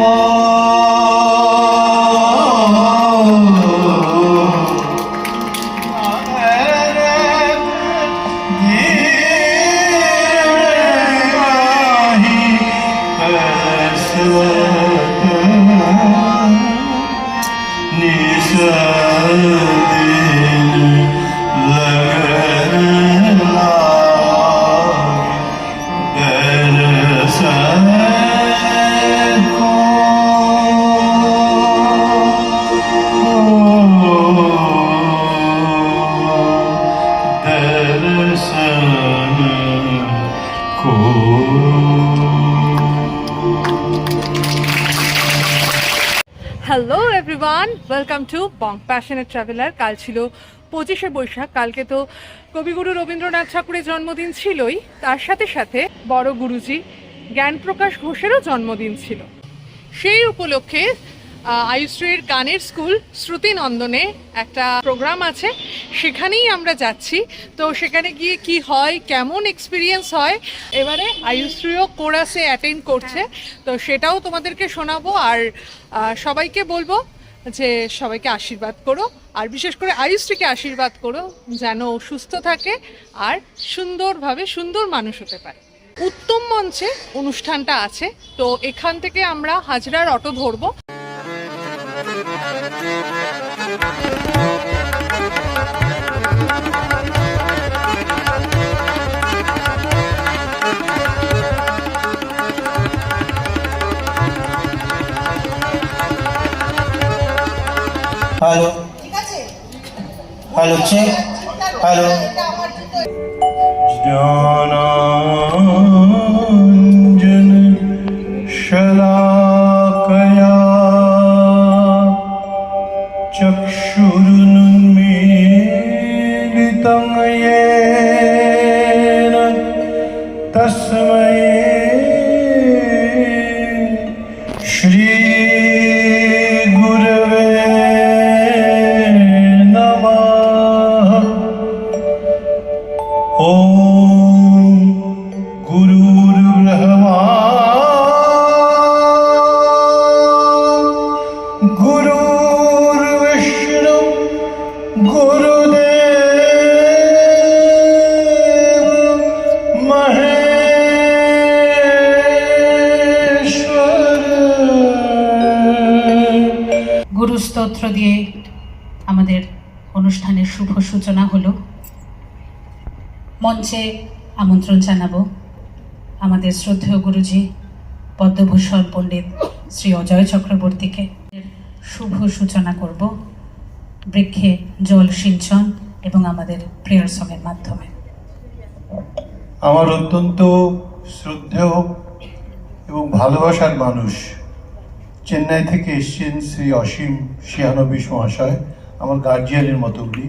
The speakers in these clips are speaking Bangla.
Hello passionate traveller. কাল ছিল পঁচিশে বৈশাখ। কালকে তো কবিগুরু রবীন্দ্রনাথ ঠাকুরের জন্মদিন ছিলই। তার সাথে সাথে বড় গুরুজি জ্ঞানপ্রকাশ ঘোষেরও জন্মদিন ছিল। সেই উপলক্ষে আয়ুশ্রীর গানের স্কুল শ্রুতিনন্দনে একটা প্রোগ্রাম আছে। সেখানেই আমরা যাচ্ছি। তো সেখানে গিয়ে কি হয়, কেমন এক্সপিরিয়েন্স হয়, এবারে আয়ুশ্রীও কোরাসে অ্যাটেন্ড করছে। তো সেটাও তোমাদেরকে শোনাবো। আর সবাইকে বলব যে সবাইকে আশীর্বাদ করো, আর বিশেষ করে আয়ুশ্রীকে আশীর্বাদ করো, যেন সুস্থ থাকে আর সুন্দরভাবে সুন্দর মানুষ হতে পারে। উত্তম মঞ্চে অনুষ্ঠানটা আছে, তো এখান থেকে আমরা হাজরার অটো ধরবো। হ্যালো হ্যালো চেক হ্যালো জ্ঞানাঞ্জন স্তোত্র দিয়ে আমাদের অনুষ্ঠানের শুভ সূচনা হলো। মঞ্চে আমন্ত্রণ জানাব আমাদের শ্রদ্ধেয় গুরুজি পদ্মভূষণ পণ্ডিত শ্রী অজয় চক্রবর্তীকে। শুভ সূচনা করব বৃক্ষে জল সিঞ্চন এবং আমাদের প্রেয়ার সঙ্গের মাধ্যমে। আমার অত্যন্ত শ্রদ্ধেয় এবং ভালোবাসার মানুষ চেন্নাই থেকে এসছেন শ্রী অসীম শিয়ানবিশ মহাশয় আমার গার্জিয়ানের মতো উনি।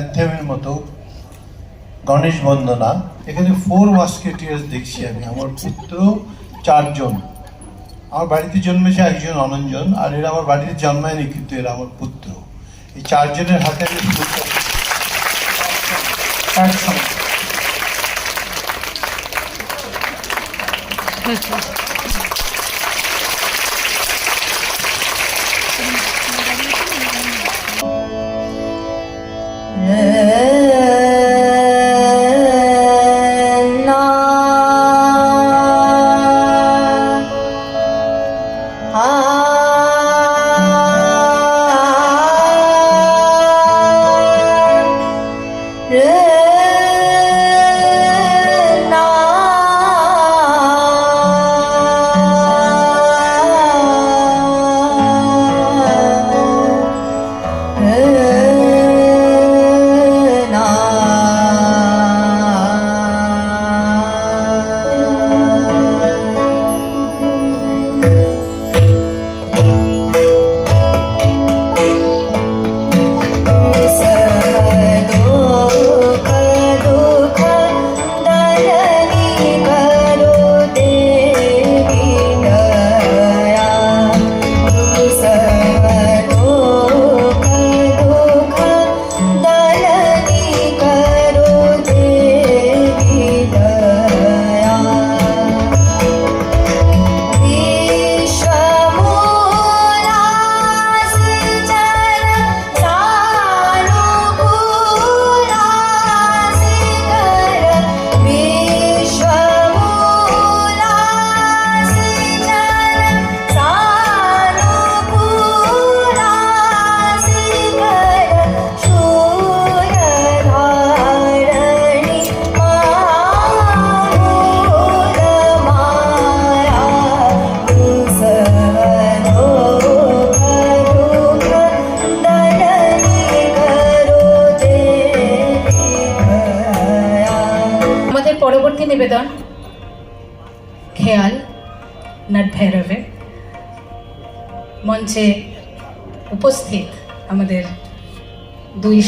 অ্যান্থেমের মতো গণেশ বন্দনা। এখানে ফোর মাস্কেটিয়ার্স দেখছি আমি। আমার পুত্র চারজন। আমার বাড়িতে জন্মেছে একজন অনঞ্জন, আর এরা আমার বাড়িতে জন্মায়নি কিন্তু এরা আমার পুত্র। এই চারজনের হাতে আমি Thank you. 人。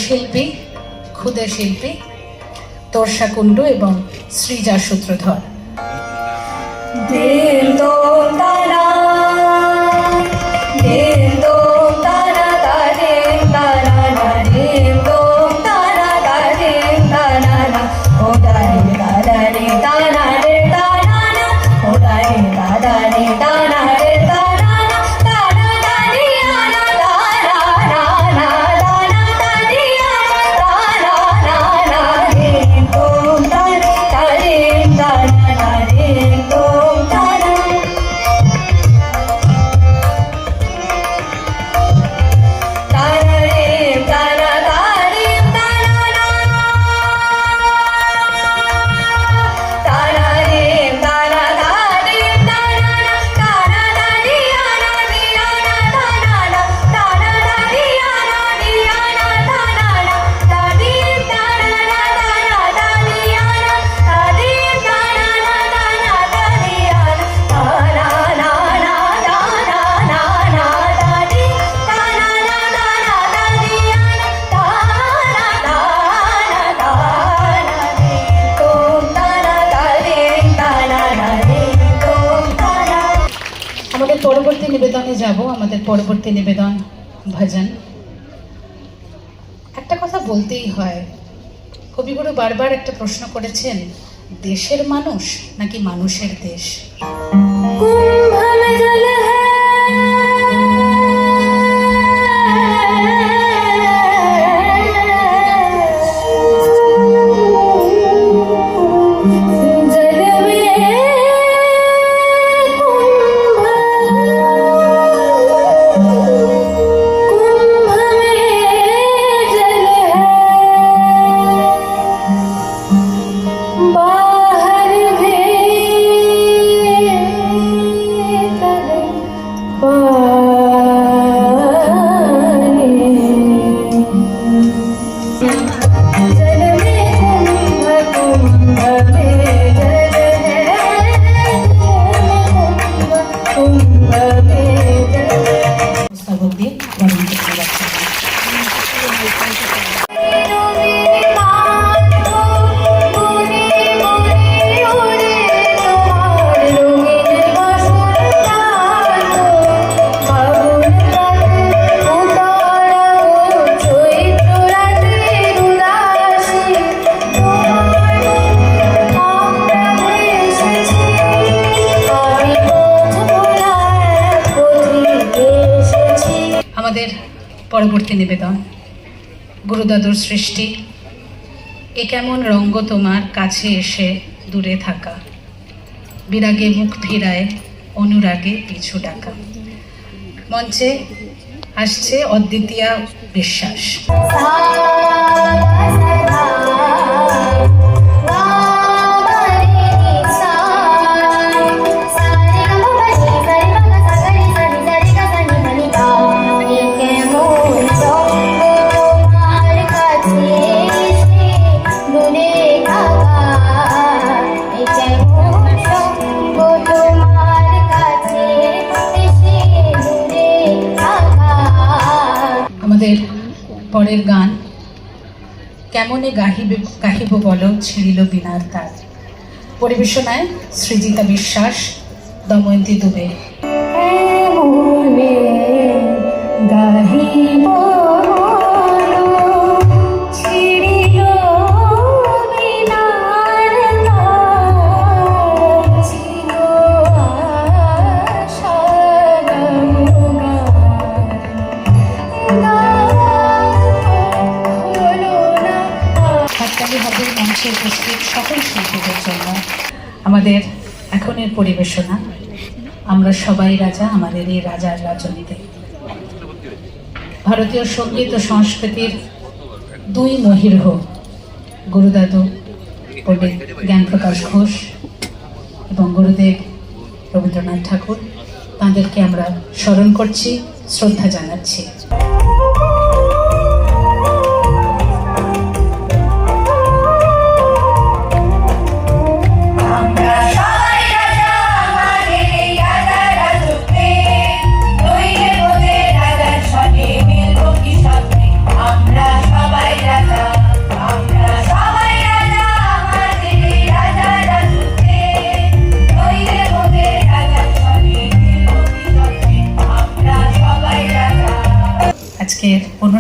শিল্পী ক্ষুদে শিল্পী তোরসা কুণ্ডু এবং শ্রীজা সূত্রধর দে পরবর্তী নিবেদন, ভজন। একটা কথা বলতেই হয়, কবিগুরু বারবার একটা প্রশ্ন করেছেন, দেশের মানুষ নাকি মানুষের দেশ? পরবর্তী নিবেদন। গুরুদাদুর সৃষ্টি। এ কেমন রঙ্গ তোমার কাছে এসে দূরে থাকা। বিরাগে মুখ ফিরায়, অনুরাগে পিছু ডাকা। মঞ্চে আসছে অদ্বিতীয়া বিশ্বাস। পরের গান। কেমনে গাহিবে, গাহিব বলো, ছিঁড়িল বিনার তার। পরিবেশনায় সৃজিতা বিশ্বাস, দময়ন্তী দুবে। গাহিব আমাদের এখনের পরিবেশনা। আমরা সবাই রাজা, আমাদের এই রাজার রাজনীতি। ভারতীয় সংগীত ও সংস্কৃতির দুই মহির্হ গুরুদাদু পণ্ডিত জ্ঞানপ্রকাশ ঘোষ এবং গুরুদেব রবীন্দ্রনাথ ঠাকুর, তাঁদেরকে আমরা স্মরণ করছি, শ্রদ্ধা জানাচ্ছি।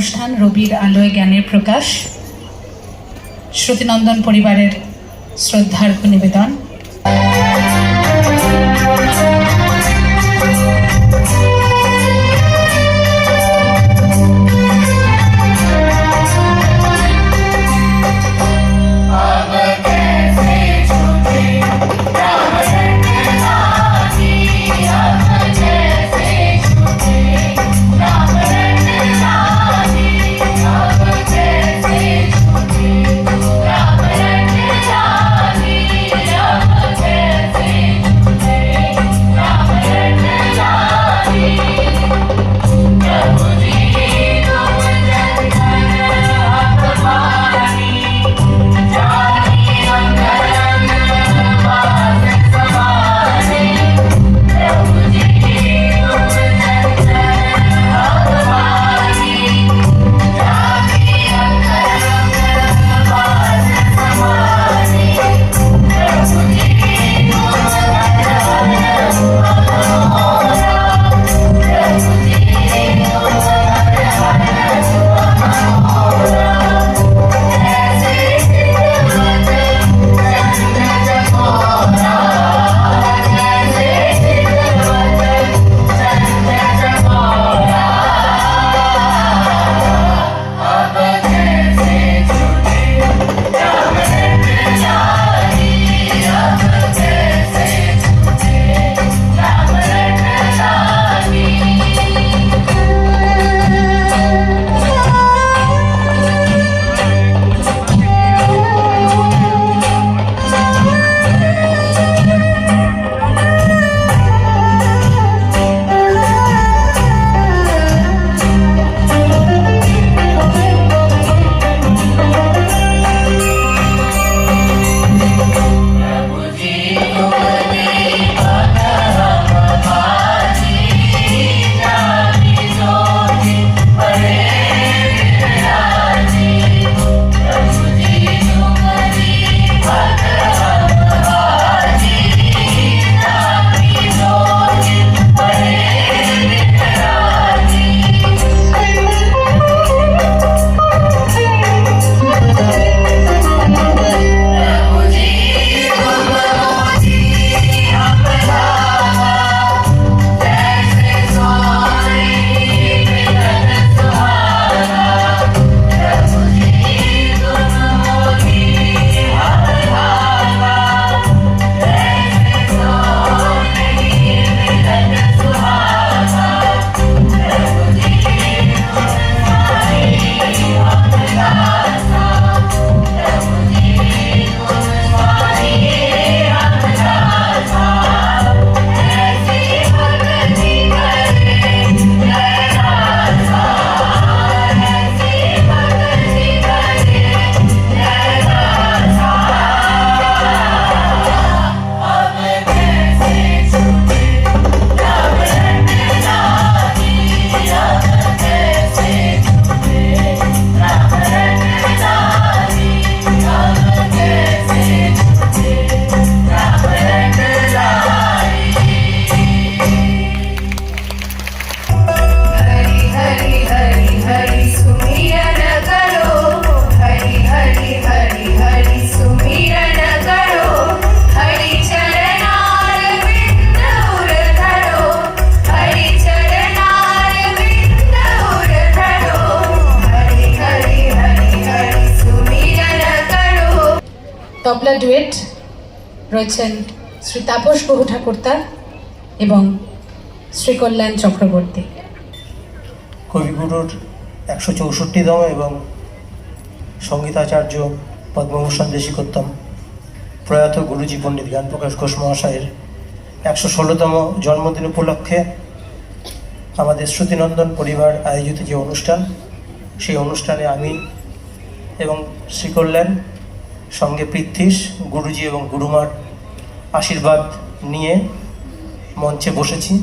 অনুষ্ঠান রবির আলোয় জ্ঞানের প্রকাশ। শ্রুতিনন্দন পরিবারের শ্রদ্ধার্ঘ নিবেদন। তবলা ডুয়েট রয়েছেন শ্রী তাপস বহু ঠাকুরতা এবং শ্রী কল্যাণ চক্রবর্তী। কবিগুরুর একশো চৌষট্টিতম এবং সঙ্গীতাচার্য পদ্মভূষণ দেশিকোত্তম প্রয়াত গুরুজি পণ্ডিত জ্ঞানপ্রকাশ ঘোষ মহাশয়ের একশো ষোলোতম জন্মদিন উপলক্ষে আমাদের শ্রুতিনন্দন পরিবার আয়োজিত যে অনুষ্ঠান, সেই অনুষ্ঠানে আমি এবং শ্রীকল্যাণ সঙ্গে পৃথ্বীশ গুরুজি এবং গুরুমার আশীর্বাদ নিয়ে মঞ্চে বসেছি।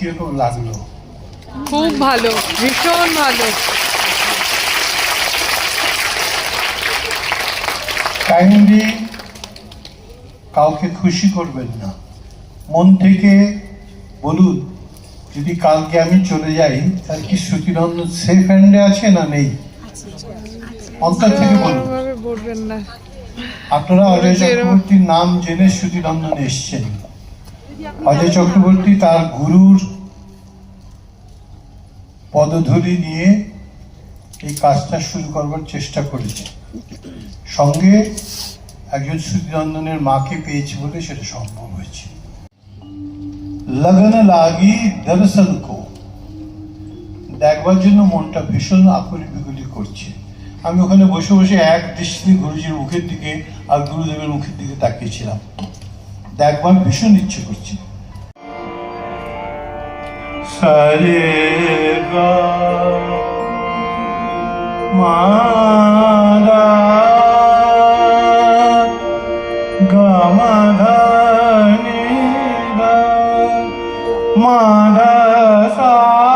কীরকম লাগল? খুব ভালো ভীষণ ভালো। কাইন্ডলি কাউকে খুশি করবেন না। মন থেকে বলুন যদি কালকে আমি চলে যাই তাহলে কি শ্রুতিনন্দন সেফ হ্যান্ডে আছে না নেই? অন্তর থেকে বলুন। আপনারা অজয় চক্রবর্তীর নাম জেনে শ্রুতিনন্দন এসছেন অজয় চক্রবর্তী তার গুরুর পদধূলি নিয়ে এই কাজটা শুরু করবার চেষ্টা করেছে। সঙ্গে একজন শ্রুতিনন্দনের মাকে পেয়েছে বলে সেটা সম্ভব হয়েছে। লগন লাগি দর্শন কো। দেখবার জন্য মনটা ভীষণ আকুলি বিকুলি করছে। আমি ওখানে বসে বসে এক দৃষ্টি গুরুজির মুখের দিকে আর গুরুদেবের মুখের দিকে তাকিয়েছিলাম। Дагван пишуни чи бурчи. Сарига мада гамадани да мада са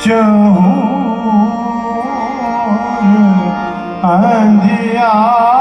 저는 안디야.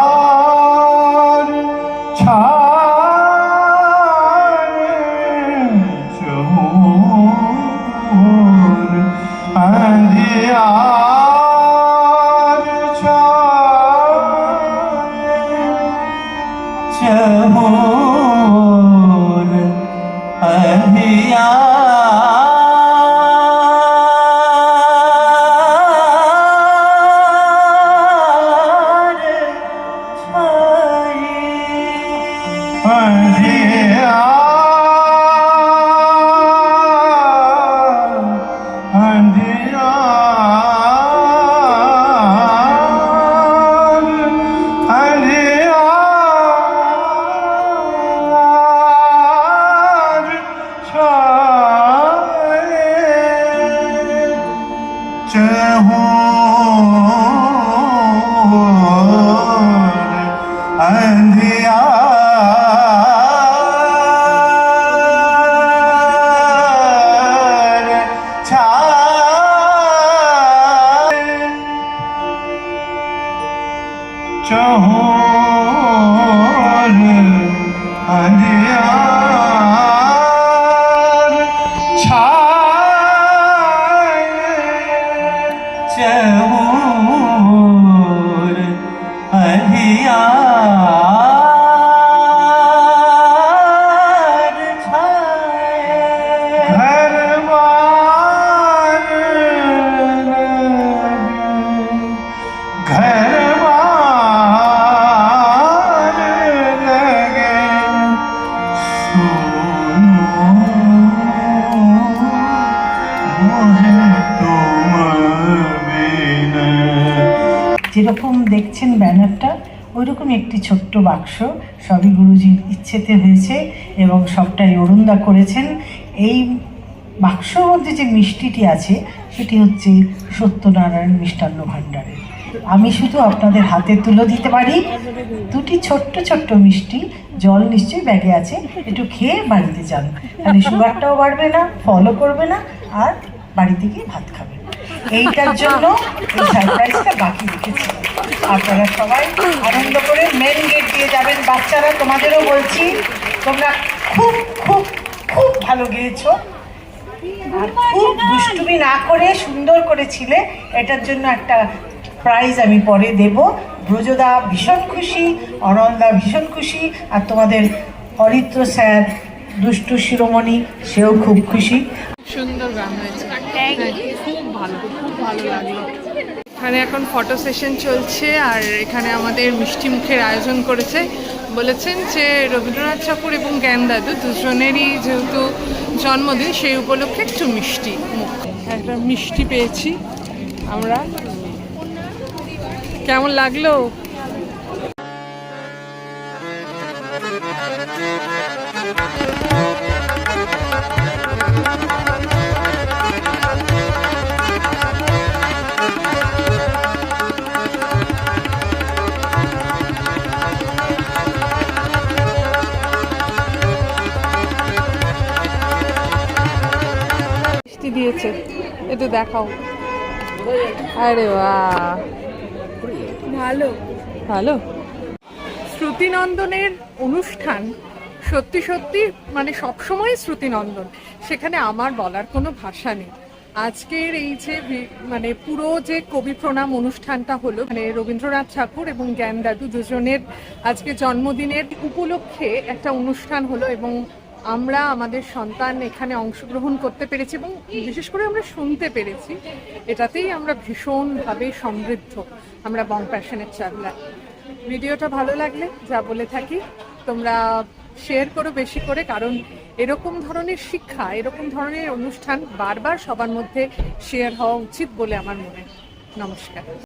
ওইরকম একটি ছোট্ট বাক্স সবই গুরুজির ইচ্ছেতে হয়েছে এবং সবটাই অরুণদা করেছেন। এই বাক্সর মধ্যে যে মিষ্টিটি আছে, সেটি হচ্ছে সত্যনারায়ণ মিষ্টান্ন ভাণ্ডারের। আমি শুধু আপনাদের হাতে তুলে দিতে পারি, দুটি ছোট্ট ছোট্ট মিষ্টি জল নিশ্চয়ই ব্যাগে আছে, একটু খেয়ে বাড়িতে যান। তাহলে সুগারটাও বাড়বে না ফলো করবে না, আর বাড়িতে গিয়ে ভাত খাবে এইটার জন্য এই সারপ্রাইজটা বাকি রেখেছি। আপনারা সবাই আনন্দ করে মেন গেট দিয়ে যাবেন। বাচ্চারা তোমাদেরও বলছি তোমরা খুব খুব খুব ভালো গেয়েছো। আর খুব দুষ্টুমি না করে সুন্দর করেছিলে। এটার জন্য একটা প্রাইজ আমি পরে দেব। ব্রজদা ভীষণ খুশি অনন্দা ভীষণ খুশি আর তোমাদের অরিত্র স্যার দুষ্টু শিরোমণি সেও খুব খুশি। সুন্দর গান হয়েছে। খুব ভালো খুব ভালো লাগল। এখানে এখন ফটো সেশন চলছে আর এখানে আমাদের মিষ্টি মুখের আয়োজন করেছে। বলেছেন যে রবীন্দ্রনাথ ঠাকুর এবং জ্ঞান দাদু দুজনেরই যেহেতু জন্মদিন, সেই উপলক্ষে একটু মিষ্টি মুখ। একটা মিষ্টি পেয়েছি আমরা। কেমন লাগল? দিয়েছে। একটু দেখাও। আরে বাহ। ভালো। ভালো। শ্রুতিনন্দনের অনুষ্ঠান সত্যি সত্যি মানে সবসময় শ্রুতিনন্দন। সেখানে আমার বলার কোনো ভাষা নেই। আজকের এই যে মানে পুরো যে কবি প্রণাম অনুষ্ঠানটা হলো মানে রবীন্দ্রনাথ ঠাকুর এবং জ্ঞান দাদু দুজনের আজকে জন্মদিনের উপলক্ষে একটা অনুষ্ঠান হলো এবং আমরা আমাদের সন্তান এখানে অংশগ্রহণ করতে পেরেছি এবং বিশেষ করে আমরা শুনতে পেরেছি, এটাতেই আমরা ভীষণভাবে সমৃদ্ধ, আমরা বং প্যাশনের ট্রাভেলার ভিডিওটা ভালো লাগলে যা বলে থাকি, তোমরা শেয়ার করো বেশি করে, কারণ এরকম ধরনের শিক্ষা, এরকম ধরনের অনুষ্ঠান বারবার সবার মধ্যে শেয়ার হওয়া উচিত বলে আমার মনে নমস্কার।